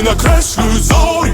і накреслюють зорі.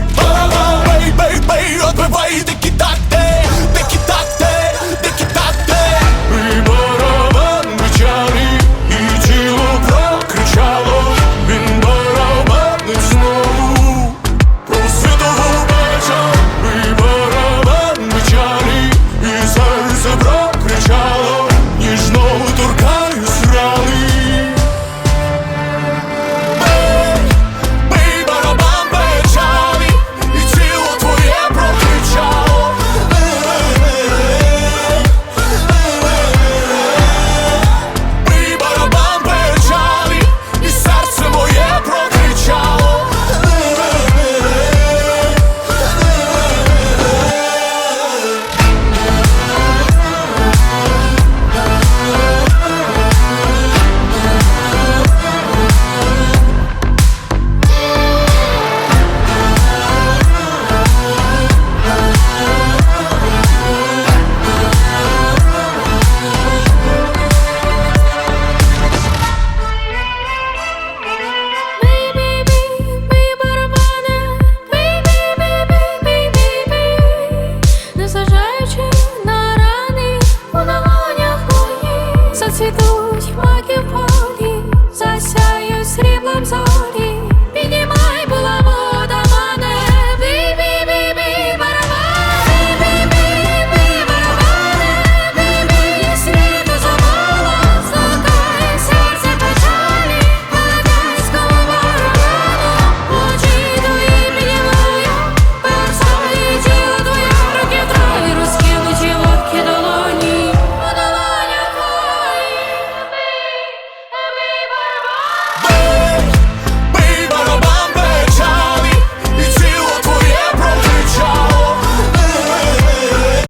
цвітуть хмаки